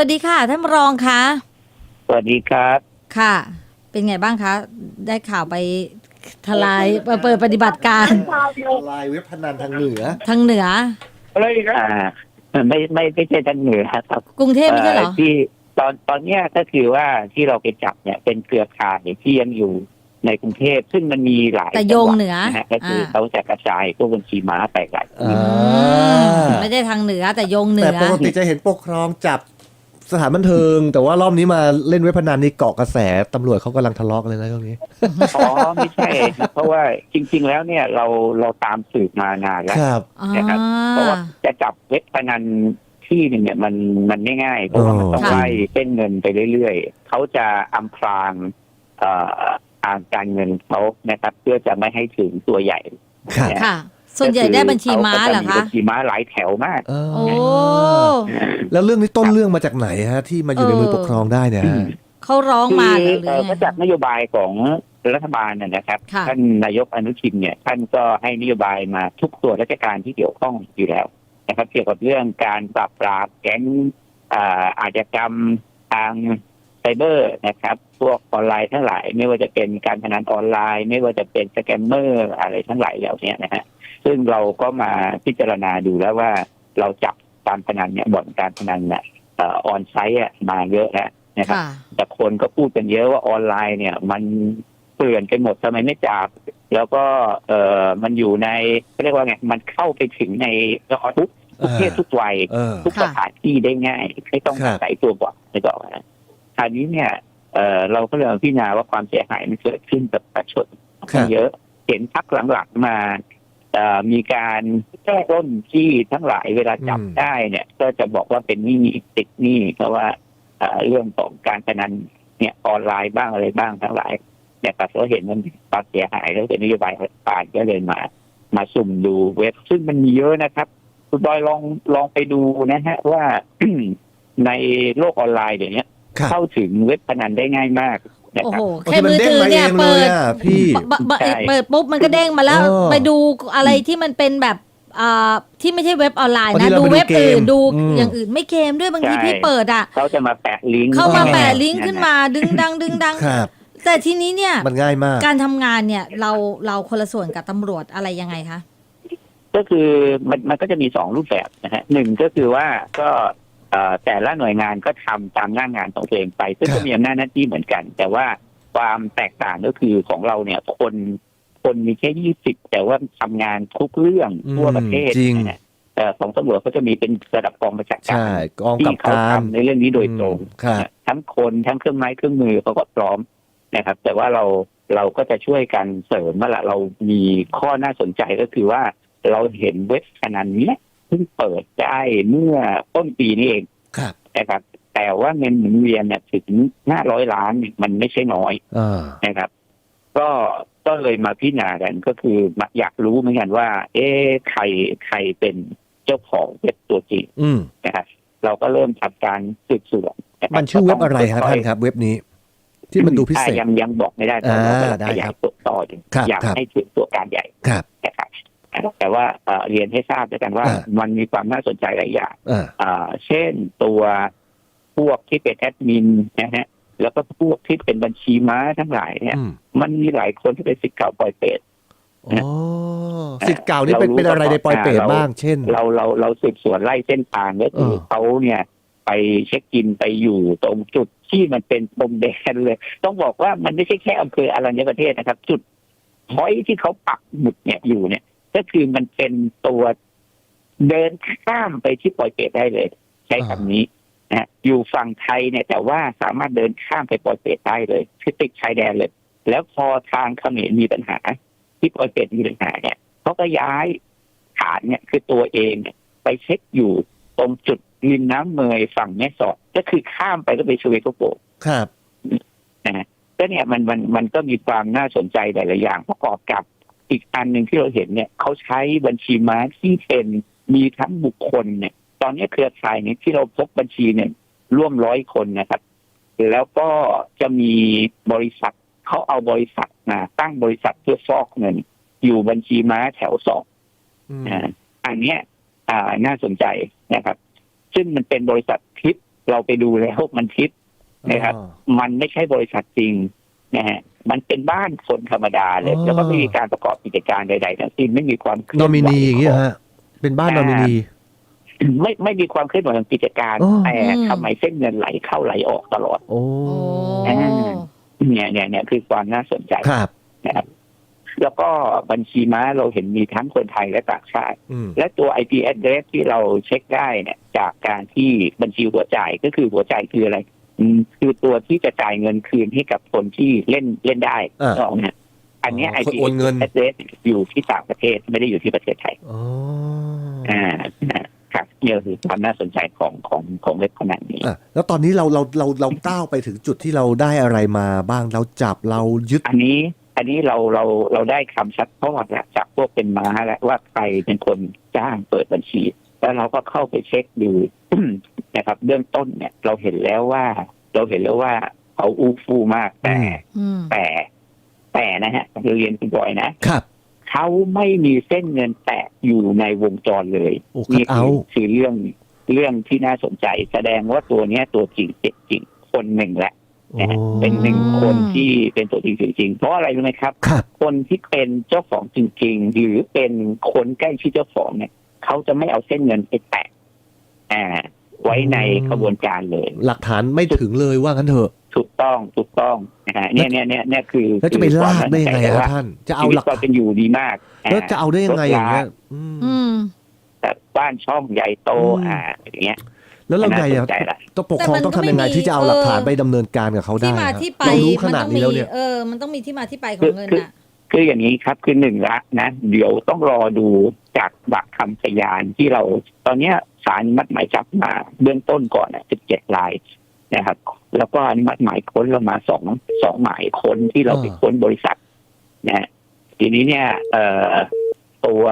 สวัสดีค่ะ ท่านรองคะสวัสดีครับ ค่ะ เป็นไงบ้างคะ ได้ข่าวไปทลายเปิดเปิดปฏิบัติการ ลายเว็บพนันทางเหนือ ทางเหนือเลยอ่าไม่ไม่ไม่ใช่ทางเหนือครับ กรุงเทพไม่ใช่เหรอเอ่อที่ตอนตอนเนี้ยก็คือว่าที่เราไปจับเนี่ยเป็นเครือข่ายที่ยังอยู่ในกรุงเทพซึ่งมันมีหลายแต่โยงเหนือจังหวัดนะฮะก็คืออาเขาจะกระจายพวกบัญชีม้าไปหลายอ่าอืมไม่ได้ทางเหนือแต่โยงเหนืแต่อปกติจะเห็นปกครองจับ สถานบันเทิง แต่ว่ารอบนี้มาเล่นเว็บพนันนี่เกาะกระแสตำรวจเขากำลังทะเลาะกันเลยนะช่วงนี้ อ๋อไม่ใช่ครับเพราะว่าจริง ๆ แล้วเนี่ยเราเราตามสืบมานานแล้วครับอ่านะครับเพราะว่าจะจับเว็บพนันที่หนึ่งเนี่ยมันมันไม่ง่ายเพราะว่ามันต้องค่ะไล่เส้นเงินไปเรื่อยๆเขาจะอำพรางเอ่อทางการเงินเขานะครับ เพื่อจะไม่ให้ถึงตัวใหญ่ครับค่ะ ส่วนใหญ่ได้บัญชีม้าเหรอก็จมีคะบัญชีม้าหลายแถวมากเออโอ้แล้วเรื่องนี้ต้นเรื่องมาจากไหนฮะ ที่มาอยู่ในมือปกครองได้เนี่ยฮะ เขาร้องคือมาเหรอหรือเอ่อไง ก็จากนโยบายของรัฐบาลนะนะครับ ค่ะ ท่านนายกอนุทินเนี่ย ท่านก็ให้นโยบายมาทุกส่วนราชการที่เกี่ยวข้องอยู่แล้วนะครับ เกี่ยวกับเรื่องการปราบปรามแก๊งอ่าอาชญากรรมทางไซเบอร์นะครับ พวกออนไลน์ทั้งหลาย ไม่ว่าจะเป็นการพนันออนไลน์ ไม่ว่าจะเป็นสแกมเมอร์อะไรทั้งหลายเหล่านี้นะฮะ ซึ่งเราก็มาพิจารณาดูแล้วว่าเราจับการพนันเนี่ยบ่อนการพนันเนี่ยออนไซต์มาเยอะแล้วนะครับค่ะแต่คนก็พูดกันเยอะว่าออนไลน์เนี่ย มันเปลี่ยนไปหมดทำไมไม่จับแล้วก็เออมันอยู่ในเขาเรียกว่าไงมันเข้าไปถึงในทุกทุกเพศทุกวัยเออทุกค่ะสถานที่ได้ง่าย ไม่ต้องครับอาศัยตัวบอทไม่ต้องนะคราวนี้เนี่ยเออเราก็เลยมาพิจารณาว่าความเสียหายมันเกิดขึ้นกับประชาชนครับเยอะ เห็นพักหลังๆมาเอ่อ มีการแก้ต้นที่ทั้งหลายเวลาจับอืมได้เนี่ย ก็จะบอกว่าเป็นหนี้ติดหนี้เพราะว่าเอ่อเรื่องของการพนันเนี่ยออนไลน์บ้างอะไรบ้างทั้งหลายเนี่ยแต่เราเห็นมันความเสียหายแล้วเป็นนโยบายรัฐบาลก็เลยมามาสุ่มดูเว็บ ซึ่งมันมีเยอะนะครับคุณบอยลองลองไปดูนะฮะว่าในโลกออนไลน์เดี๋ยวนี้ครับเข้าถึงเว็บพนันได้ง่ายมาก นะโอ้ครับ โหโอ้แค่ที่มันมือเด้งถือมาเนี่ยเองเลเปิยดอะพี่ บะบะใช่ เปิดปุ๊บมันก็เด้งมาแล้ว เออไปดูอะไรที่มันเป็นแบบอ่าที่ไม่ใช่เว็บออนไลน์บางทีนะ เราดูไปดูเว็บอื่นเกมดูอืม อย่างอื่นไม่เกมด้วยบางทีใช่พี่เปิดอะ เขาจะมาแปะลิงก์เข้ามาอ๋อแปะลิงก์ขึ้นมาดึงดังดึงดัง ครับ แต่ทีนี้เนี่ย มันง่ายมาก การทำงานเนี่ยเราเราคนละส่วนกับตำรวจอะไรยังไงคะ ก็คือมันมันก็จะมีสองรูปแบบนะฮะหนึ่งก็คือว่าก็เอ่อ แต่ละหน่วยงานก็ทำตามหน้างงานของตัวเองไป ซึ่งครัก็บมีอำนาจหน้าที่เหมือนกัน แต่ว่าความแตกต่างก็คือของเราเนี่ยคนคนมีแค่ยี่สิบแต่ว่าทำงานทุกเรื่องทั่วประเทศจริงนะฮะแต่ของตำรวจเขาจะมีเป็นระดับกองประชาการใช่กองกับที่เขาการทำในเรื่องนี้โดยตรงครับทั้งคนทั้งเครื่องไม้เครื่องมือเขาก็พร้อมนะครับ แต่ว่าเราเราก็จะช่วยกันเสริมว่าละเรามีข้อน่าสนใจก็คือว่าเราเห็นเว็บพนันเนี้ย เพิ่งเปิดได้เมื่อต้นปีนี้เองครับนะครับ แต่ว่าเงินหมุนเวียนเนี่ยถึงห้าร้อยล้านเนี่ยมันไม่ใช่น้อยอ่านะครับ ก็ก็เลยมาพิจารณากันก็คือมาอยากรู้เหมือนกันว่า เอ๊ะใครใครเป็นเจ้าของเว็บตัวจริงอืมนะครับเราก็เริ่มทำการสืบสวนะคบมันชื่อเว็บอะไรฮะก็ต้งท่านครับ เว็บนี้ ที่มันดูพิเศษอะยังยังบอกไม่ได้เพราะเราอ่ากำลังได้ขยาครัยบตัวต่ออยู่ครับอยากครับให้ถึงตัวการใหญ่ครับนะครับ แต่ว่าเอ่อเรียนให้ทราบด้วยกันว่าอ่ามันมีความน่าสนใจหลายอย่างอ่าอ่าเช่นตัวพวกที่เป็นแอดมินนะฮะแล้วก็พวกที่เป็นบัญชีม้าทั้งหลายเนี่ยอืมมันมีหลายคนที่เป็นสิทธิ์เก่าปล่อยเป็ดอ๋อสิทธิ์เก่านี่เป็นเรารู้เป็นอะไรในปอยเปรตเราบ้าง เช่น เราเราเราสืบสวนไล่เส้นทางก็คือเออเขาเนี่ยไปเช็คอินไปอยู่ตรงจุดที่มันเป็นพรมแดนเลย ต้องบอกว่ามันไม่ใช่แค่อำเภออรัญญประเทศนะครับ จุดพอยที่เขาปักหมุดเนี่ยอยู่เนี่ย ก็คือมันเป็นตัวเดินข้ามไปที่ปอยเปรตได้เลย ใช้คำนี้นะฮะอยู่ฝั่งไทยเนี่ย แต่ว่าสามารถเดินข้ามไปปอยเปรตได้เลยคือติดชายแดนเลย แล้วพอทางเขมรมีปัญหา ที่ปอยเปรตมีปัญหาเนี่ยเขาก็ย้ายฐานเนี่ยคือตัวเองเนี่ยไปเช็คอยู่ตรงจุดริมน้ำเมยฝั่งแม่สอดก็คือข้ามไปก็ไปชเวโกโปครับนะฮะก็เนี่ยมันมันมันก็มีความน่าสนใจหลายๆอย่างประกอบกับ อีกอันหนึ่งที่เราเห็นเนี่ยเขาใช้บัญชีม้าที่เป็นมีทั้งบุคคลเนี่ย ตอนนี้เครือข่ายเนี่ยที่เราพบบัญชีเนี่ยร่วมร้อยคนนะครับ แล้วก็จะมีบริษัทเขาเอาบริษัทมาตั้งบริษัทเพื่อฟอกเงิน อยู่บัญชีม้าแถวสองอืมอ่าอันเนี้ยอ่าน่าสนใจนะครับ ซึ่งมันเป็นบริษัททิปเราไปดูแล้วมันทิปนะครับอ๋อมันไม่ใช่บริษัทจริง นะฮะมันเป็นบ้านคนธรรมดาเลย อ๋อ แล้วก็ไม่มีการประกอบกิจการใดๆทั้งสิ้นไม่มีความเคลื่นออนมิไหวนีอย่างเงี้ยของฮะ เป็นบ้านนอมินี ไม่ไม่มีความเคลื่อนไหวของกิจการอ๋อ แต่ทำไมเส้นเงินไหลเข้าไหลออกตลอด โอ้โอ้อ่าเนี่ยเนี่ยเนี่ยคือความน่าสนใจครับ นะครับ แล้วก็บัญชีม้าเราเห็นมีทั้งคนไทยและต่างชาติ อืมและตัว IP address ที่เราเช็คได้เนี่ย จากการที่บัญชีหัวจ่ายก็คือหัวจ่ายคืออะไร อืมคือตัวที่จะจ่ายเงินคืนให้กับคนที่เล่นเล่นได้อ่านึกออกไหมฮะอันเนี้ย อ๋อ IP คนโอนเงิน address อยู่ที่ต่างประเทศไม่ได้อยู่ที่ประเทศไทย อ๋ออ่าครับเนี่ยคือความน่าสนใจของของของเว็บพนันนี้ อะแล้วตอนนี้เราเราเราเราก้าวไปถึงจุดที่เราได้อะไรมาบ้างเราจับเรายึด อันนี้อันนี้เราเราเราได้คำชัดทอดแล้วจากพวกเป็นม้าแล้วว่าใครเป็นคนจ้างเปิดบัญชี แล้วเราก็เข้าไปเช็คดูนะครับ เบื้องต้นเนี่ย เราเห็นแล้วว่า เราเห็นแล้วว่าเขาอู้ฟู่มากแต่อืมอืมแต่แต่นะฮะเรียนคุณบอยนะครับเขาไม่มีเส้นเงินแตะอยู่ในวงจรเลยโอ้นี่คัดเอาคือคือเรื่องเรื่องที่น่าสนใจ แสดงว่าตัวเนี้ย ตัวจริงเจ็ดจริงคนหนึ่งแหละนะฮะเป็นหนึ่งคนที่เป็นตัวจริงเสียงจริงเพราะอะไรรู้ไหมครับครับ คนที่เป็นเจ้าของจริง ๆ หรือเป็นคนใกล้ชิดเจ้าของเนี่ย เขาจะไม่เอาเส้นเงินไปแตะอ่า ไว้ในกระบวนการเลย หลักฐานไม่ถึงเลยว่างั้นเถอะถูกต้องถูกต้องนะฮะเนี่ยเนี่ยเนี่ยเนี่ยคือแล้วจะไปลากได้ยังไงคือคควรับมท่าน จะมั่นใจว่าชีวิตเอาหลักเราเป็นอยู่ดีมากแล้วจะเอาได้ยังไงอย่างเงี้ยอืมอืมแต่บ้านช่องใหญ่โตอืมอ่าอย่างเงี้ยแล้วเราไงน่าสอะนใจละต้องปกครองแต่มันต้องก็ทำยังไงไม่มีที่จะเอาหลักฐานเออไปดำเนินการกับเขาได้ที่มาอะที่ไปเรารู้ขมันนาดต้องนี้มีแล้วเนี่ยเออมันต้องมีที่มาที่ไปของเงินอะ คืออย่างนี้ครับคือหนึ่งละนะเดี๋ยวต้องรอดูจากบักคำพยานที่เรา ตอนนี้ยศาลอนุมัดหมายจับมาเบื้องต้นก่อนสิบเจ็ดรายนะครับ แล้วก็อนุมัติหมายค้นเรามาสองสองหมายค้นที่เราไปค้นบริษัทนะทีนี้เนี่ยเอ่อตัว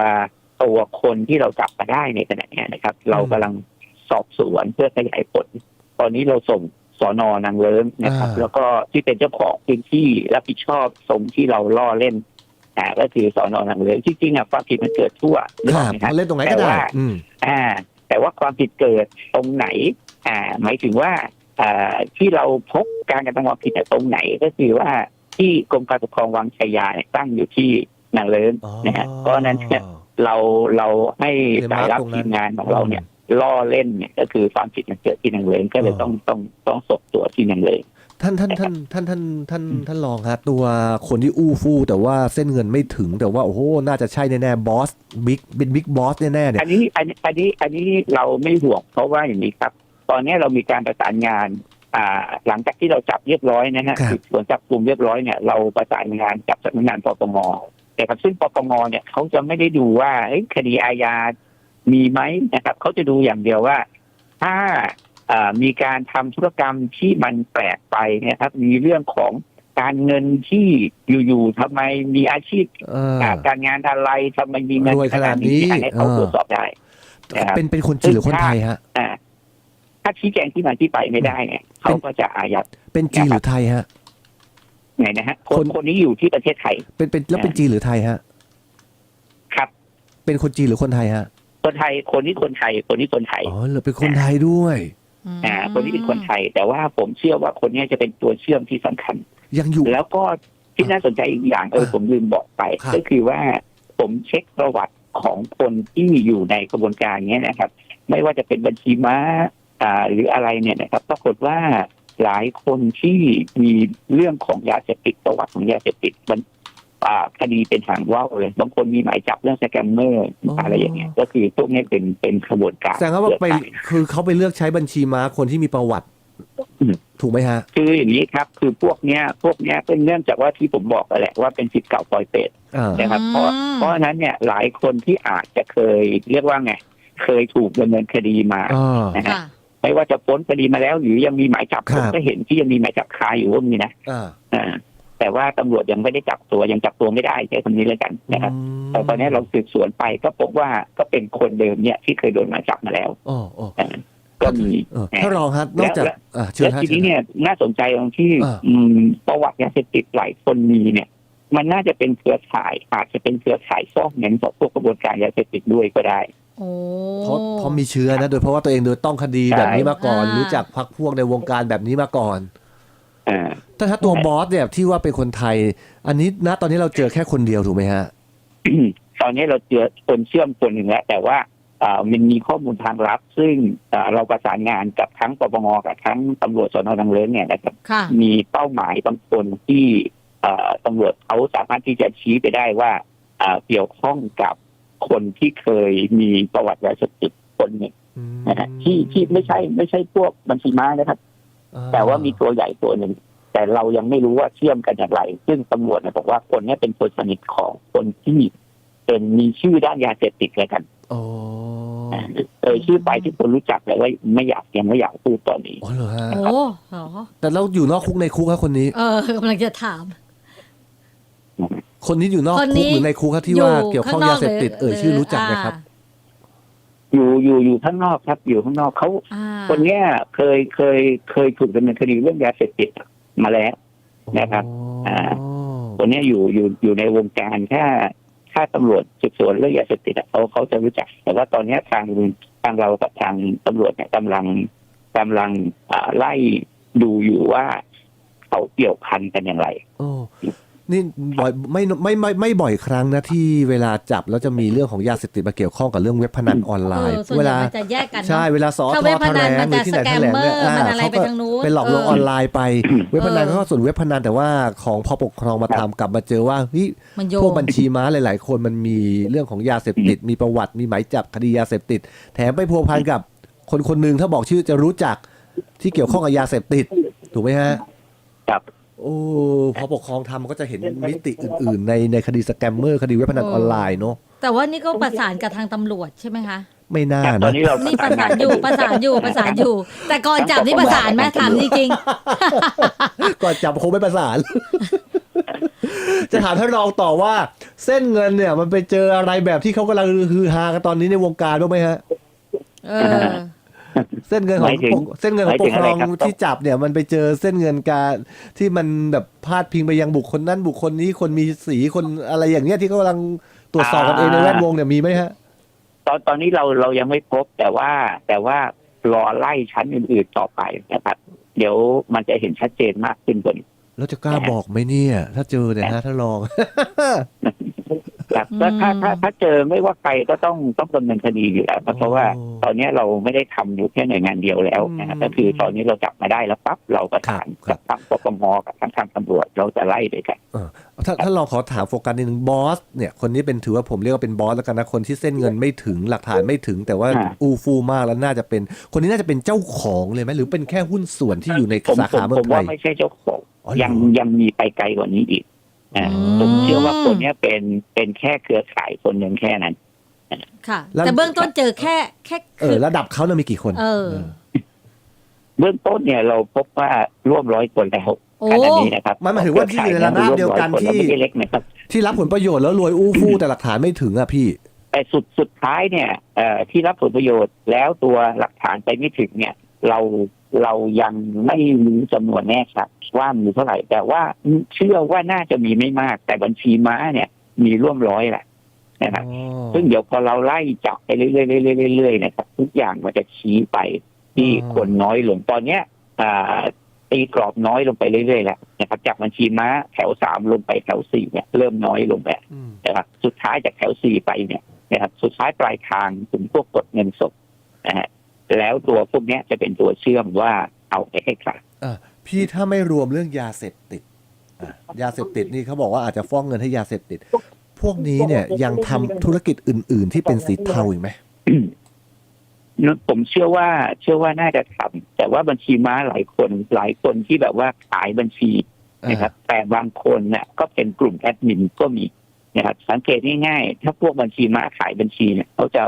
ตัวคนที่เราจับมาได้ในขณะนี้นะครับ เรากำลังสอบสวนเพื่อขยายผล ตอนนี้เราส่ง สอนอนางเลิ้งนะครับอ่าแล้วก็ที่เป็นเจ้าของพื้นที่รับผิดชอบตรงที่เราล่อเล่นอ่าก็คือสอนอนางเลิ้งจริงๆอะความผิดมันเกิดทั่วนึกคออรักบไหมครับมาเล่นตรงไหนก็แต่ได้ว่าอืมอ่า แต่ว่าความผิดเกิดตรงไหน อ่า หมายถึงว่าอ่าที่เราพบการกระทำความผิดเนี่ยตรงไหนก็คือว่าที่กรมการปกครองวังชัยยาเนี่ยตั้งอยู่ที่นางเลิ้งอ๋อนะฮะเพราะฉะนั้นเนี่ยเราเราให้เรียนสายรับมาตรงนั้นทีมงานของเราเนี่ย ล่อเล่นเนี่ยก็คือความผิดมันเกิดที่นางเลิ้งก็เลยอ๋อต้องต้องต้องสบตัวที่นางเลิ้งท่านท่านท่านท่านท่านท่านท่านรองครับ ตัวคนที่อู้ฟู่แต่ว่าเส้นเงินไม่ถึงแต่ว่าโอ้โหน่าจะใช่แน่ๆบอสบิ๊กเป็นบิ๊กบอสแน่ๆเนี่ยอันนี้อันนี้อันนี้อันนี้เราไม่ห่วงเพราะว่าอย่างนี้ครับ ตอนนี้เรามีการประสานงานอ่าหลังจากที่เราจับเรียบร้อยนะฮะครับสืบสวนจับกลุ่มเรียบร้อยเนี่ยเราประสานงานกับสำนักงานปปงนะครับซึ่งปปงเนี่ยเขาจะไม่ได้ดูว่าเอ้ยคดีอาญา มีไหมนะครับเขาจะดูอย่างเดียวว่า ถ้าอ่ามีการทำธุรกรรมที่มันแปลกไปเนี่ยครับ มีเรื่องของการเงินที่อยู่ๆทำไมมีอาชีพเอออ่าการงานอะไรทำไมมีเงินรวยขนาดนี้อันนี้เขาเออตรวจสอบได้นะครับเป็นเป็นคนจีนหรือคนไทยฮะอ่าถ้าชี้แจงที่มาที่ไปไม่ได้เนี่ยเขาก็จะอายัดเป็นจีนหรือไทยฮะไงนะฮะคคนนคนนี้อยู่ที่ประเทศไทย เป็นเป็นแล้วเป็นจีนหรือไทยฮะ ครับ เป็นคนจีนหรือคนไทยฮะ คนไทยคนนี้คนไทย คนนี้คนไทยอ๋อเหรอเป็นคนไทยด้วยอ่าคนนี้เป็นคนไทย แต่ว่าผมเชื่อว่าคนนี้จะเป็นตัวเชื่อมที่สำคัญ ยังอยู่แล้วก็ที่น่าสนใจอีกอย่างเอออะผมลืมบอกไปครับก็คือว่าผมเช็คประวัติของคนที่อยู่ในกระบวนการเนี้ยนะครับ ไม่ว่าจะเป็นบัญชีม้าอ่าหรืออะไรเนี่ยนะครับ ปรากฏว่าหลายคนที่มีเรื่องของยาเสพติดประวัติของยาเสพติดมันอ่า คดีเป็นหางว่าวเลยบางคนมีหมายจับเรื่องสแกมเมอร์อ๋อออะไรอย่างเงี้ยก็คือพวกนี้เป็นเป็นขบวนการแสดงว่าไปเครือข่ายคือเขาไปเลือกใช้บัญชีม้าคนที่มีประวัติอืมถูกไหมฮะ คืออย่างนี้ครับ คือพวกเนี้ย พวกเนี้ยเป็นเนื่องจากว่าที่ผมบอกไปแหละว่าเป็นสิทธิ์เก่าปลอยเป็ดอ่านะครับ เพราะอืมเพราะฉะนั้นเนี่ยหลายคนที่อาจจะเคยเรียกว่าไง เคยถูกดำเนินคดีมาอ่านะฮะค่ะไม่ว่าจะพ้นคดีมาแล้ว หรือยังมีหมายจับครัผบมก็เห็นที่ยังมีหมายจับคาอยู่ว่ามีนะอ่าอ่า แต่ว่าตำรวจยังไม่ได้จับตัวยังจับตัวไม่ได้ใช้คำนี้เลยกันนะครับแต่ตอนนี้เราสืบสวนไปก็พบว่าก็เป็นคนเดิมเนี่ยที่เคยโดนหมายจับมาแล้วอ๋ออ๋ออ่าก็มีเออถ้ารองฮะนอกจากแล้วอ่าเชิญแล้วฮะทีนี้เนี่ยน่าสนใจตรงที่อ่าอืมประวัติยาเสพติดหลายคนมีเนี่ย มันน่าจะเป็นเครือข่าย อาจจะเป็นเครือข่ายฟอกเงินของพวกกระบวนการยาเสพติดด้วยก็ได้โอ้เพราะเพราะมีเชื้อนะโดยเพราะว่าตัวเองโดยต้องคดีแบบนี้มาก่อนอ่ารู้รู้จักพักพวกในวงการแบบนี้มาก่อนอ่า แต่ถ้าตัวบอสเนี่ยที่ว่าเป็นคนไทย อันนี้ณตอนนี้เราเจอแค่คนเดียวถูกไหมฮะตอนนี้เราเจอคนเชื่อมคนหนึ่งแล้วแต่ว่าเอ่อมันมีข้อมูลทางลับ ซึ่งเอ่อเราประสานงานกับทั้งปปงกับทั้งตำรวจสนทางเลิ้งเนี่ยนะครับค่ะมีเป้าหมายบางคนที่เอ่อตำรวจเขาสามารถที่จะชี้ไปได้ว่าเอ่อเกี่ยวข้องกับคนที่เคยมีประวัติยาเสพติดคนหนึ่งนะฮะที่ที่ไม่ใช่ไม่ใช่พวกบัญชีม้านะครับ แต่ว่ามีตัวใหญ่ตัวหนึ่งแต่เรายังไม่รู้ว่าเชื่อมกันอย่างไร ซึ่งตำรวจเนี่ยบอกว่าคนเนี้เป็นคนสนิทของคนที่เป็นมีชื่อด้านยาเสพติดเลยกันโอ้เออชื่อไปที่คนรู้จักแต่ว่าไม่อยากยังไม่อยากพูดตอนนี้อ๋อเหรอฮะโอ้เหรอแต่เราอยู่นอกคุกในคุกครับคนนี้ เออกำลังจะถาม คนนี้อยู่นอกคนคุนี้กหรือในคุกครับที่ว่าเกี่ยวข้องยาเสพติดเอ่ยชื่อรู้จักไหมครับ อยู่อยู่อยู่ข้างนอกครับอยู่ข้างนอกเขาอ่าคนเนี้ยเคยเคยเคยถูกดำเนินคดีเรื่องยาเสพติดมาแล้วนะครับอ๋อคนเนี้ยอยู่อยู่อยู่ในวงการถ้าถ้าตำรวจสืบสวนเรื่องยาเสพติดอะเขาเขาจะรู้จัก แต่ว่าตอนเนี้ยทางทางเรากับทางตำรวจเนี่ยกำลังกำลังอ่าไล่ดูอยู่ว่าเขาเกี่ยวพันกันอย่างไร โอ้ นี่บ่อยไม่ไม่ไม่ไม่บ่อยครั้งนะที่เวลาจับแล้วจะมีเรื่องของยาเสพติดมาเกี่ยวข้องกับเรื่องเว็บพนันออนไลเอน์อส่วนเวใหญ่ลามันจะแยกกันเนอะใช่เวลาสอทถ้าอเว็บแถพนัลนงมันหรือจะที่ไหนแถลงเนี่ยสแกมเมอร์อ่ามันอะไรเขาไปก็ทางนู้นเป็นหลอกลวงเออออนไลน์ไปเว็บพนันเขาก็ส่วนเว็บพนันแต่ว่าของพอปกครองมาทำกลับมาเจอว่าเฮ้ยมันโยพวกงบัญชีม้าหลาย ๆ คนมันมีเรื่องของยาเสพติด มีประวัติมีหมายจับคดียาเสพติด แถมไปพัวพันกับคนคนหนึ่งถ้าบอกชื่อจะรู้จักที่เกี่ยวข้องกับยาเสพติดถูกไหมฮะครับ โอ้พอปกครองทำมันก็จะเห็นมิติอื่น ๆ ในในคดีสแกมเมอร์คดีเว็บพนันออนไลน์เนาะแต่ว่านี่ก็ประสานกับทางตำรวจใช่ไหมคะไม่น่าครับตอนะนนี้เรานี่ประสานอยู่ประสานอยู่ประสานอยู่ แต่ก่อนจับนี่ประสานไหมถามจริงก่อนจับคงไม่ประสาน จะถามท่านรองต่อว่า เส้นเงินเนี่ย มันไปเจออะไรแบบที่เขากำลังฮือฮากันตอนนี้ในวงการบ้างไหมฮะ ๆเออ เส้นเงินของหมายถึงปกเส้นเงินของหปมายกถึงครองอะไรครับ ที่จับเนี่ยมันไปเจอเส้นเงินการที่มันแบบพาดพิงไปยังบุคคลนั้นบุคคลนี้คนมีสีคนอะไรอย่างเงี้ยที่เขากำลังตรวจสอบกันเองในแวดวงเนี่ยมีไหมฮะ ตอนตอนนี้เราเรายังไม่พบแต่ว่าแต่ว่ารอไล่ชั้นอื่นๆต่อไปนะครับ เดี๋ยวมันจะเห็นชัดเจนมากขึ้นกว่านี้ แล้วจะกล้าบอกไหมเนี่ย ถ้าเจอเนี่ยฮะท่านรอง ครับแล้วถ้าอืมถ้าถ้าเจอไม่ว่าใครก็ต้องต้องดำเนินคดีอยู่แล้วครับเพราะว่าโอ้ตอนนี้เราไม่ได้ทำอยู่แค่หน่วยงานเดียวแล้วนะครับอืมก็คือตอนนี้เราจับมาได้แล้วปั๊บเราประสานครักับบทางปปงกับทางทางตำรวจเราจะไล่ด้วยกันถ้าถ้าลองขอถามโฟกัสนิดนึงบอสเนี่ยคนนี้เป็นถือว่าผมเรียกว่าเป็นบอสแล้วกันนะคนที่เส้นเงินไม่ถึงหลักฐานไม่ถึง แต่ว่าอ่าอูฟูมากแล้วน่าจะเป็น คนนี้น่าจะเป็นเจ้าของเลยไหมหรือเป็นแค่หุ้นส่วนที่อยู่ในผมสาผมขาเมือผงมไทว่ายไม่ใช่เจ้าของอ๋อเหรอยังยังมีไปไกลกว่านี้อีกอ่าอืม ผมเชื่อว่าคนเนี้ยเป็นเป็นแค่เครือข่ายคนหนึ่งแค่นั้น ค่ะแล้วแต่เบื้องต้นเจอแค่แค่เออระดับเขาเนี่ยมีกี่คน เออ เบื้องต้นเนี่ยเราพบว่าร่วมร้อยคนแล้วโอ้ขณะนี้นะครับมันหมายถึงว่าที่อยู่ในระนาบเดียวกันร่มร้อคที่แล้ไม่ใช่เล็กนะครับที่รับผลประโยชน์แล้วรวยอู้ฟู่แต่หลักฐานไม่ถึงอะพี่แต่สุดสุดท้ายเนี่ยเอ่อที่รับผลประโยชน์แล้วตัวหลักฐานไปไม่ถึงเนี่ย เรา เรายังไม่รู้จำนวนแน่ชัดว่ามีเท่าไหร่ แต่ว่าเชื่อว่าน่าจะมีไม่มาก แต่บัญชีม้าเนี่ย มีร่วมร้อยแหละนะครับซึ่งเดี๋ยวพอเราไล่จับไปเรื่อยๆเรื่อยๆเรื่อยๆนะครับทุกอย่างมันจะชี้ไปที่อ๋อคนน้อยลงตอนเนี้ยอ่าตีกรอบน้อยลงไปเรื่อยๆแล้วนะครับจากบัญชีม้าแถวสามลงไปแถวสี่เนี่ยเริ่มน้อยลงแบบอืมนะครับสุดท้ายจากแถวสี่ไปเนี่ยนะครับสุดท้ายปลายทางถึงพวกกดเงินสดนะฮะ แล้วตัวพวกเนี้ยจะเป็นตัวเชื่อมว่าเอาไปให้ใครอะพี่ถ้าไม่รวมเรื่องยาเสพติดอะยาเสพติดนี่เขาบอกว่าอาจจะฟ้องเงินให้ยาเสพติด พวกนี้เนี่ยยังทำธุรกิจอื่น ๆ ที่เป็นสีเทาอีกไหมผมเชื่อว่าเชื่อว่าน่าจะทำแต่ว่าบัญชีม้าหลายคนหลายคนที่แบบว่าขายบัญชีนะครับ แต่บางคนเนี่ยก็เป็นกลุ่มแอดมินก็มีนะครับสังเกตง่ายๆถ้าพวกบัญชีม้าขายบัญชีเนี่ยเขาจะ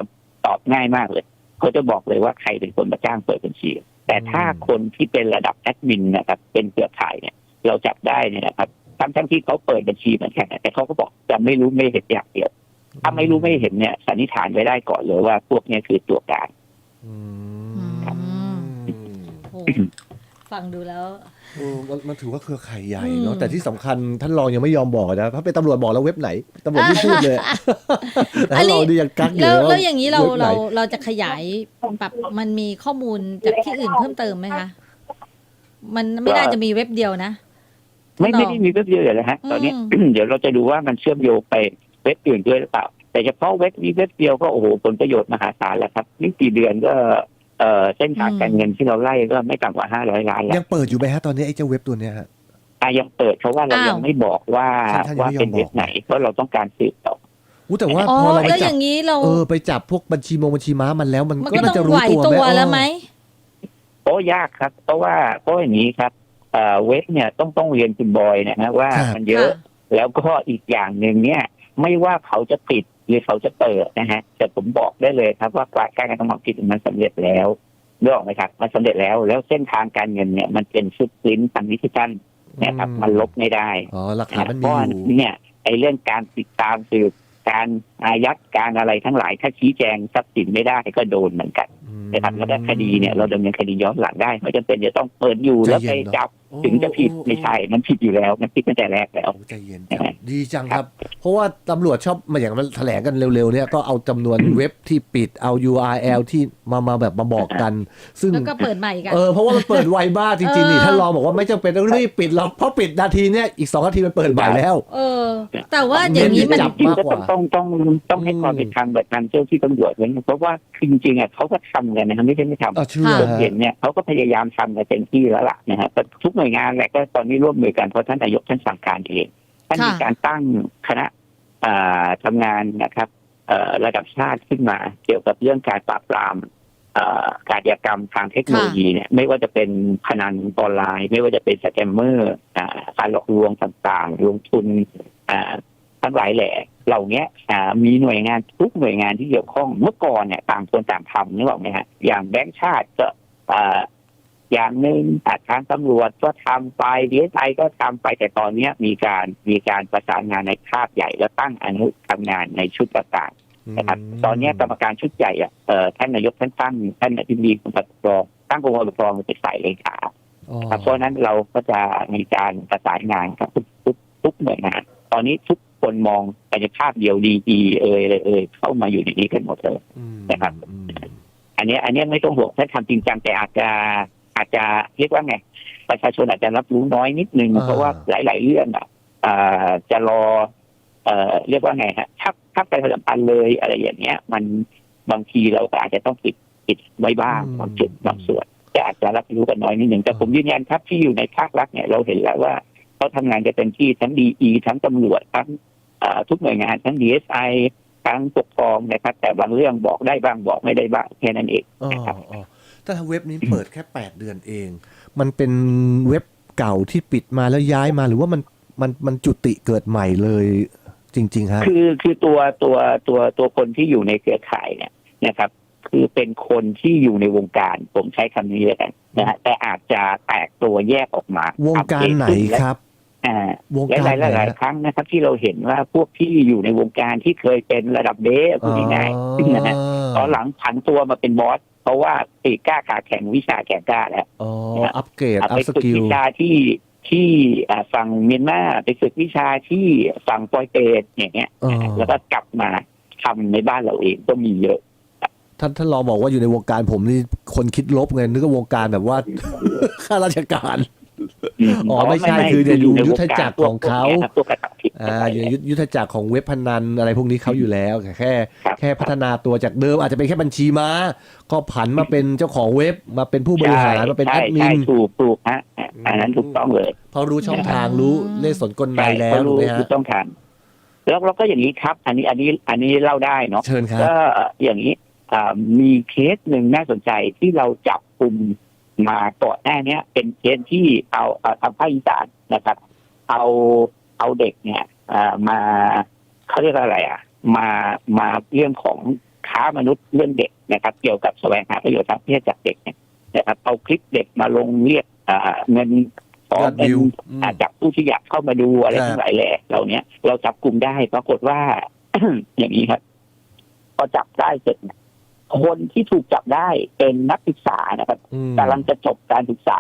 ตอบง่ายมากเลย เขาจะบอกเลยว่าใครเป็นคนมาจ้างเปิดบัญชี แต่ถ้าคนที่เป็นระดับแอดมินนะครับ เป็นเครือข่ายเนี่ย เราจับได้เนี่ยนะครับทั้งทั้งที่เขาเปิดบัญชีเหมือนกันแต่เขาก็บอกจะไม่รู้ไม่เห็นอย่างเดียว ถ้าไม่รู้ไม่เห็นเนี่ยสันนิษฐานไว้ได้ก่อนเลยว่าพวกเนี้คือตัวการอือืมมโอ้ ฟังดูแล้วเออมันมันถือว่าเครือข่ายใหญ่อืเนาะมแต่ที่สำคัญท่านรองยังไม่ยอมบอกนะถ้าเป็นตำรวจบอกแล้วเว็บไหนตำรวจไม่พูดเลยแต่ท่านรองดูยังกักอยู่แล้วว่าแล้วอย่างนี้เราว็บไหนเราเราจะขยายแบบมันมีข้อมูลจากที่อื่นเพิ่มเติมไหมคะมันไม่น่าจะมีเว็บเดียวนะ ไม่ท่านรไม่องได้มีเว็บเดียวอยู่แล้วฮะตอนนี้อืมเดี๋ยวเราจะดูว่ามันเชื่อมโยงไปเว็บอื่นด้วยหรือเปล่า แต่เฉพาะเว็บนี้เว็บเดียวก็โอ้โหผลประโยชน์มหาศาลแล้วครับนี่กี่เดือนก็ เอ่อเส้นทางการเงินที่เราไล่ก็ไม่ต่ำกว่าห้าร้อยล้านแล้วยังเปิดอยู่ไหมฮะตอนนี้ไอ้เจ้าเว็บตัวเนี้ยฮะอายังเปิดเพราะว่าเราอ้าวยังไม่บอกว่าท่านยังว่าไม่ยอมเป็นเว็บบอกไหนเพราะเราต้องการสืบต่ออู้แต่ว่าอ๋อพอเราไปแล้วอจับย่างนี้เราเออไปจับพวกบัญชีมงบัญชีม้ามันแล้ว มันมันก็ก็น่าต้จะองรู้ไหวตัวตัวไหมแล้วไหมโอ้ยากครับ เพราะว่าเพราะอย่างนี้ครับเอ่อเว็บเนี่ยต้องต้องเรียนคุณบอยนะฮะว่ามันเยอะแล้วก็อีกอย่างหนึ่งเนี่ย ไม่ว่าเขาจะปิด หรือเขาจะเปิดนะฮะแต่ผมบอกได้เลยครับว่าการกระทำความผิดมันสำเร็จแล้วเรื่องออกไหมครับมันสำเร็จแล้วแล้วเส้นทางการเงินเนี่ยมันเป็นฟุตปรินท์ทางดิจิทัลนะครับอืมมันลบไม่ได้อ๋อหลักฐานมันเพมีราะว่าอยู่เนี่ยไอ้เรื่องการติดตามสืบการอายัดการอะไรทั้งหลาย ถ้าชี้แจงทรัพย์สินไม่ได้ก็โดนเหมือนกันอืมนะครับแล้วก็คดีเนี่ยเราดำเนินคดีย้อนหลังได้ไม่จำเป็นจะต้องเปิดอยู่แล้วไปจับโอ้ ถึงจะผิดไม่ใช่ มันผิดอยู่แล้ว มันผิดตั้งแต่แรกแล้วโอ้ใจเย็นจังดีจังครับ เพราะว่าตำรวจชอบมาอย่างมันแถลงกันเร็วๆเนี่ยก็เอาจำนวนเว็บที่ปิดเอา URL ที่มามาแบบมาบอกกัน ซึ่งแล้วก็เปิดใหม่กันเออเพราะว่ามันเปิดไวมากจริงๆนี่เออท่านรองบอกว่าไม่จำเป็นต้องรีบปิดหรอกเพราะปิดนาทีเนี่ยอีกสองนาทีมันเปิดใหม่แล้ว เออ แต่ว่าอย่างนี้มันจับจริงมากๆก็กว่าต้องต้องต้องต้องให้อืมความเป็นธรรมแบบทางเจ้าที่ตำรวจไว้นะเพราะว่าคือจริงๆอะเขาก็ทำกันนะครับไม่ใช่ไม่ทำเอาเชื่อค่ะผมฮะเห็นเนี่ยเขาก็พยายามทำกันเต็มที่แล้วล่ะนะฮะแต่ทุกหน่วยงานแหละก็ตอนนี้ร่วมมือกันเพราะท่านนายกท่านสั่งการเองท่านค่ะมีการตั้งคณะอ่าทำงานนะครับเอ่อระดับชาติขึ้นมาเกี่ยวกับเรื่องการปราบปรามเอ่อการอาชญากรรมทางเทคโนโลยีเนี่ยไม่ว่าจะเป็นพนันออนไลน์ ไม่ว่าจะเป็นสแกมเมอร์อ่าการหลอกลวงต่างๆ ลงทุนอ่าทั้งหลายแหล่เหล่านี้อ่ามีหน่วยงานทุกหน่วยงานที่เกี่ยวข้องเมื่อก่อนเนี่ยต่างคนต่างทำนึกออกไหมฮะอย่างแบงก์ชาติก็ อ่าอย่างหนึ่งอ่าทางตำรวจก็ทำไปดีเอสไอก็ทำไปแต่ตอนเนี้ยมีการมีการประสานงานในภาพใหญ่แล้วตั้งอนุทำงานในชุดต่างๆนะครับตอนนี้กรรมการชุดใหญ่อะเอ่อท่านนายกท่านตั้งท่านอธิบดีกรมปกครองตั้งกรมปกครองเป็นฝ่ายเลขาอ๋อครับเพราะฉะนั้นเราก็จะมีการประสานงานกับทุกทุกทุกหน่วยงานตอนนี้ทุกคนมองไปในภาพเดียวดีดีเอ่ยเลยเอ่ยเข้ามาอยู่ในนี้กันหมดเลยอืมนะครับอืมอันเนี้ยอันเนี้ยไม่ต้องห่วงถ้าทำจริงจังแต่อาจจะ อาจจะเรียกว่าไง ประชาชนอาจจะรับรู้น้อยนิดนึง เพราะว่าหลาย ๆ เรื่องอะอ่าจะรอเอ่อเรียกว่าไงฮะถ้าถ้าประชาสัมพันธ์เลยอะไรอย่างเงี้ย มันบางทีเราก็อาจจะต้องปิดปิดไว้บ้างบางจุดบางส่วนแต่อาจจะรับรู้กันน้อยนิดหนึ่งแต่ผมยืนยันครับที่อยู่ในภาครัฐเนี่ยเราเห็นแล้วว่าเขาทำงานกันเต็มที่ทั้งดีทั้งตำรวจทั้งเอ่อทุกหน่วยงานทั้งดีเอสไอทั้งปกครองนะครับ แต่บางเรื่องบอกได้บ้างบอกไม่ได้บ้างแค่นั้นเองอ๋อนะครับอ๋อ แต่ถ้าเว็บนี้เปิดแค่แปดเดือนเอง มันเป็นเว็บเก่าที่ปิดมาแล้วย้ายมาหรือว่ามันมันมันจุติเกิดใหม่เลยจริงๆฮะคือคือตัวตัวตัวตัวคนที่อยู่ในเครือข่ายเนี่ยนะครับ คือเป็นคนที่อยู่ในวงการผมใช้คำนี้เลยกันนะฮะแต่อาจจะแตกตัวแยกออกมา วงการไหนครับอ่าวงหการลายไหนๆหลายฮะๆครั้งนะครับ ที่เราเห็นว่าพวกที่อยู่ในวงการที่เคยเป็นระดับเบสพูดง่ายๆนะฮะตอนหลังผันตัวมาเป็นบอสเพ ราะว่าตีกล้าขาแข่งวิชาแก่กล้าแล้วอ๋ออัปเกรดเอาอัไปพสฝึกกิลวิชาที่ที่อ่าฝั่งเมียนมาไปฝึกวิชาที่ฝั่งปอยเปตอย่างเงี้ยอ๋อแล้วก็กลับมาทำในบ้านเราเองก็มีเยอะท่านท่านรองบอกว่าอยู่ในวงการผมนี่คนคิดลบไงนึกว่าวงการแบบว่าข้าราชการ อ๋อไม่ใช่คือจะอยู่ยุทธจักรของเขาตัวกระทำผิดอ่าอยู่ในยุทยุทธจักรของเว็บพนันอะไรพวกนี้เขาอยู่แล้วแค่แค่ครับแค่พัฒนาตัวจากเดิมอาจจะเป็นแค่บัญชีม้าก็ผันมาเป็นเจ้าของเว็บมาเป็นผู้บริหารมาเป็นแอใช่ดมิใช่นถูกถูกฮะอันนั้นถูกต้องเลยเพราะรู้ช่องทางรู้เลขสนกลในใช่แล้วเขาถูรู้กไหมถูฮะกต้องทานแล้วเราก็อย่างนี้ครับ อันนี้อันนี้อันนี้เล่าได้เนาะเชิญครับก็อย่างนี้อ่ามีเคสหนึ่งน่าสนใจที่เราจับกลุ่ม มาก่อนหน้าเนี้ยเป็นเคสที่เอาเอาทางภาคอีสานนะครับ เอาเอาเด็กเนี่ยอ่ามาเขาเรียกว่าอะไรอะ มามาเรื่องของค้ามนุษย์เรื่องเด็กนะครับ เกี่ยวกับแสวงหาประโยชน์ทางเพศจากเด็กเนี่ยนะครับ เอาคลิปเด็กมาลงเรียกอ่าเงินขอยอดเงิวินวอืมอ่าจากผู้ที่อยากเข้ามาดูอะไรครับทั้งหลายแหล่เหล่านี้เราจับกลุ่มได้ปรากฏว่าอย่างนี้ครับพอจับได้เสร็จเนี่ย คนที่ถูกจับได้เป็นนักศึกษานะครับอืมกำลังจะจบการศึกษา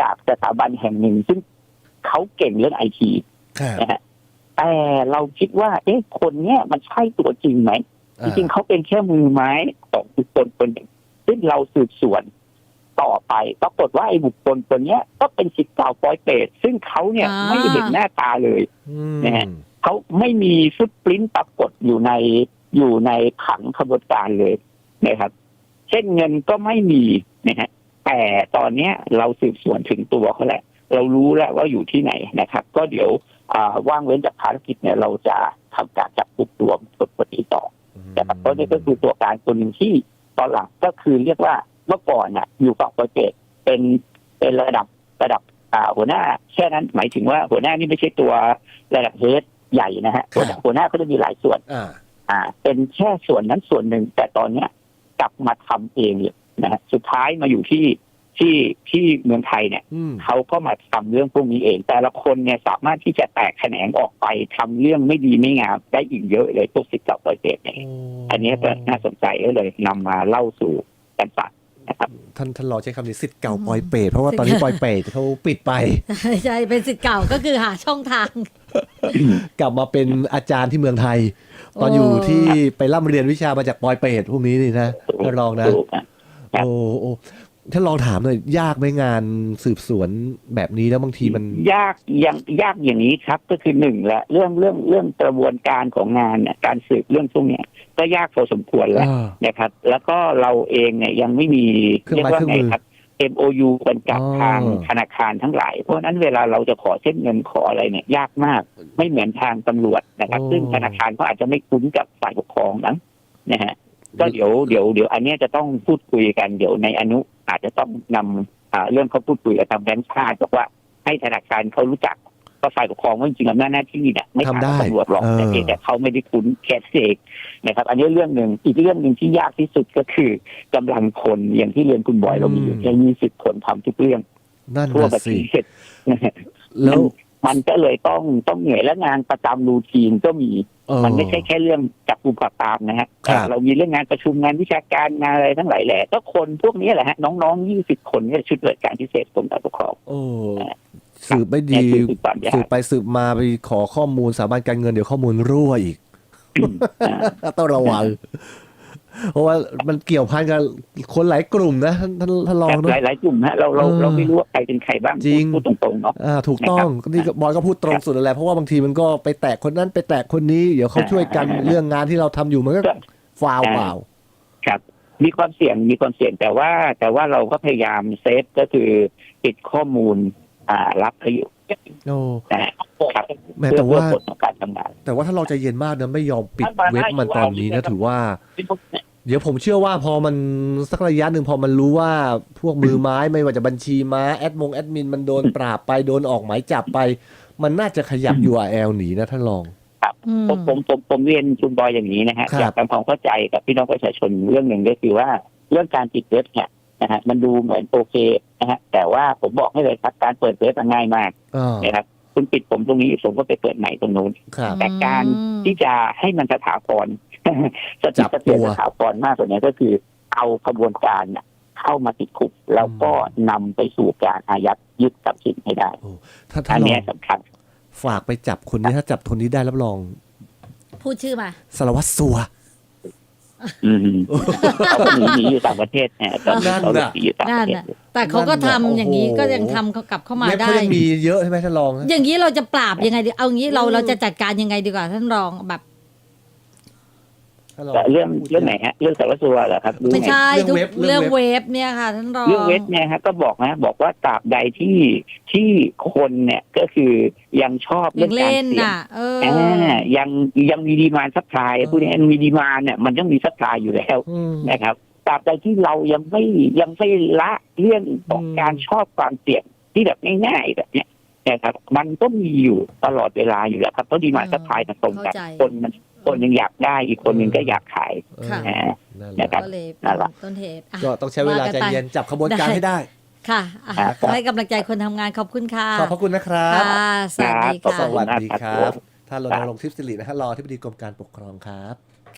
จากสถาบันแห่งหนึ่ง ซึ่งเขาเก่งเรื่องไอทีครับนะฮะแต่เราคิดว่า เอ๊ะคนเนี้ยมันใช่ตัวจริงไหมจริงๆเขาเป็นแค่มือไม้ของบุคคลคนหนึ่งซึ่งเราสืบสวนต่อไปปรากฏว่าไอ้บุคคลคนเนี้ยก็เป็นสิทธิ์เก่าปอยเปรตซึ่งเขาเนี่ยอ่าไม่เห็นหน้าตาเลยอืมนะฮะเขาไม่มีฟุตปริ้นท์ปรากฏอยู่ในอยู่ในผังขบวนการเลย นะครับเช่นเงินก็ไม่มีนะฮะแต่ตอนเนี้ยเราสืบสวนถึงตัวเขาแหละ เรารู้แล้วว่าอยู่ที่ไหนนะครับ ก็เดี๋ยวอ่าว่างเว้นจากภารกิจเนี่ย เราจะทำการจับกลุ่มตัวคนคนนี้ต่อนะครับเพราะนี่ก็คือตัวการคนหนึ่งที่ตอนหลังก็คือเรียกว่าเมื่อก่อนน่ะ อยู่ฝั่งโปรเจกต์เป็นเป็นระดับระดับอ่าหัวหน้าแค่นั้นหมายถึงว่าหัวหน้านี่ไม่ใช่ตัวระดับเฮดใหญ่นะฮะครับหัวหน้าหัวหน้าก็จะมีหลายส่วนอ่าอ่า เป็นแค่ส่วนนั้นส่วนหนึ่งแต่ตอนเนี้ย กลับมาทำเองเลยนะฮะสุดท้ายมาอยู่ที่ที่ที่เมืองไทยเนี่ยอืมเขาก็มาทำเรื่องพวกนี้เอง แต่ละคนเนี่ยสามารถที่จะแตกแขนงออกไปทำเรื่องไม่ดีไม่งามได้อีกเยอะเลยพวกสิทธิ์เก่าปล่อยเปรตเนี่ยอันนี้ก็น่าสนใจก็เลยนำมาเล่าสู่กันฟังนะครับท่านท่านรองใช้คำนี้สิทธิ์เก่าปอยเปรตเพราะว่าตอนนี้ปอยเปรตเขาปิดไป ใช่ใช่เป็นสิทธิ์เก่าก็คือหาช่องทาง กลับมาเป็นอาจารย์ที่เมืองไทย ตอนอยู่ที่ไปร่ำเรียนวิชามาจากปอยเปรตพวกนี้นี่นะท่านรองนะถูกนะครับโอ้โอ้ท่านลองถามหน่อยยากไหมงานสืบสวนแบบนี้แล้วบางทีมัน ยากยังยากอย่างนี้ครับ ก็คือหนึ่งละเรื่องเรื่องเรื่องกระบวนการของงานเนี่ยการสืบเรื่องพวกเนี้ยก็ยากพอสมควรแล้วอ่านะครับ แล้วก็เราเองเนี่ยยังไม่มีเครื่องไม้เครื่องมือครับ MOU กันกับอ๋อทางธนาคารทั้งหลาย เพราะฉะนั้นเวลาเราจะขอเส้นเงินขออะไรเนี่ยยากมาก ไม่เหมือนทางตำรวจนะครับ ซึ่งธนาคารก็อาจจะไม่คุ้นกับฝ่ายปกครองนั้นนะฮะก็เดี๋ยวเดี๋ยวเดี๋ยวอันเนี้ยจะต้องพูดคุยกันเดี๋ยวในอนุอาจจะต้องนำอ่าเรื่องเขาพูดคุยกับทางแบงค์ชาติบอกว่าให้ธนาคารเขารู้จัก ก็ฝ่ายปกครองว่าจริงๆอำนาจหน้าที่เนี่ยไม่ต่างกับทำได้ตำรวจหรอกเออแต่เพียงแต่เขาไม่ได้คุ้นแคสเองนะครับ อันนี้เรื่องหนึ่งอีกเรื่องหนึ่งที่ยากที่สุดก็คือกำลังคนอย่างที่เรียนคุณบอยเรามีอยู่แค่ยี่สิบคนทำทุกเรื่องนั่นทั่วน่ะประสิเทศนะฮะแล้วมันก็เลยต้องต้องเหนื่อยและงานประจำรูทีนก็มีเออมันไม่ใช่แค่เรื่องจับกลุ่มปราบปรามนะฮะครับเรามีเรื่องงานประชุมงานวิชาการงานอะไรทั้งหลายแหละก็คนพวกนี้แหละฮะน้องๆยี่สิบคนเนี่ยชุดเกิดการพิเศษกรมการปกครองโอ้ สืบไม่ดีเนี่ยคือความยากสืบไปสืบมาไปขอข้อมูลสถาบันการเงินเดี๋ยวข้อมูลรั่วอีกอ่าต้องระวังเพราะว่ามันเกี่ยวพันกับคนหลายกลุ่มนะท่านท่านท่านรองแบบเนอะหลายๆกลุ่มฮะเราเราเออเราไม่รู้ว่าใครเป็นใครบ้างจริงพูดตรงๆเนาะอ่าถูกต้องนี่ก็บอยก็พูดตรงสุดแล้วแหละเพราะว่าบางทีมันก็ไปแตะคนนั้นไปแตะคนนี้เดี๋ยวเขาช่วยกันอ่าเรื่องงานที่เราทำอยู่มันก็ฟาวเปล่าครับ มีความเสี่ยงมีความเสี่ยงแต่ว่าแต่ว่าเราก็พยายามเซฟก็คือปิดข้อมูลอ่า รับเขาอยู่โอ้นะฮะครับแม้เพื่แต่อเพื่อว่าผลของการทำงาน แต่ว่าถ้าเราใจเย็นมากนะไม่ยอมปิดเว็บมันตอนนี้นะถือว่า เดี๋ยวผมเชื่อว่าพอมันสักระยะหนึ่งพอมันรู้ว่าพวกมือไม้ไม่ว่าจะบัญชีม้าแอดมงแอดมินมันโดนปราบไปโดนออกหมายจับไป มันน่าจะขยับ URL หนีนะท่านรองอืมผมผมผมผมเรียนคุณบอยอย่างนี้นะฮะครับอยากทำความเข้าใจกับพี่น้องประชาชนเรื่องหนึ่งก็คือว่าเรื่องการปิดเว็บเนี่ย นะฮะมันดูเหมือนโอเคนะฮะแต่ว่าผมบอกให้เลยครับการเปิดเว็บมันง่ายมากอ่านะครับคุณปิดผมตรงนี้ผมก็ไปเปิดใหม่ตรงนู้น ครับ แต่การอืมที่จะให้มันสถาพรสจัติบสเตียนตัวสถาพรมากกว่านี้ก็คือ เอากระบวนการน่ะเข้ามาติดคุกแล้วก็นำไปสู่การอายัดยึดทรัพย์สินให้ได้ ถ้าอัท่านนรเนี้อยงสำคัญ ฝากไปจับคนนี้ถ้าจับคนนี้ได้รับรอง พูดชื่อมา สารวัตรสัว อืมเขาก็หนีหนีอยู่ต่างประเทศเนี่ยตอนนี้นั่นเขาหลน่ะบหนีอยู่ต่างปนั่ระนเทศ น่ะแต่เขาก็ทำนั่นน่ะอย่างนี้โอ้โหก็ยังทำกลับเข้ามาเว็บได้เขายังมีเยอะใช่ไหมท่านรองอย่างนี้เราจะปราบยังไงดี เอางี้เราอืมเราจะจัดการยังไงดีกว่าท่านรองแบบท่านรอง แต่เรื่องเรื่องไหนฮะ เรื่องสารวัตรสัวเหรอครับหรือไม่ไงใช่เรื่องทุกเว็บเรื่เรื่อองงเว็บเว็บเนี่ยค่ะท่านรองเรื่องเวทเนี่ยฮะก็บอกนะ บอกว่าตราบใดที่ที่คนเนี่ยก็คือยังชอบยัเรื่องงการเล่นเสี่ยงน่ะเอออ่ายังยังมีดีมานซัพพลายพวกนี้มีดีมานเนี่ยมันต้องมีซัพพลายอยู่แล้วอืมนะครับตราบใดที่เรายังไม่ยังไม่ละเรื่องของอืมการชอบความเสี่ยงที่แบบง่ายๆแบบเนี้ยนะครับ มันก็มีอยู่ตลอดเวลาอยู่แล้วครับเพราะดีมานซัพพลายมันตรงกันเข้าใจคนมัน คนหนึงอยากได้อีกคนหนึ่งก็อยากขายค่ะอ่านั่นแหนะละครับ ก็เลยนั่นแหละต้นเหตุอะ ก็ต้องใช้เวลาใจเย็นจับขบวนการให้ได้ ค่ะอะครับ ให้กำลังใจคนทำงานขอบคุณค่ะขอบพระคุณนะครับ ค่ะ สวัสดีครับค่ะสวัสดีคครัรับบท่านรณรงค์ทิพย์สิรินะฮะรองที่ปดีกรมการปกครองครับ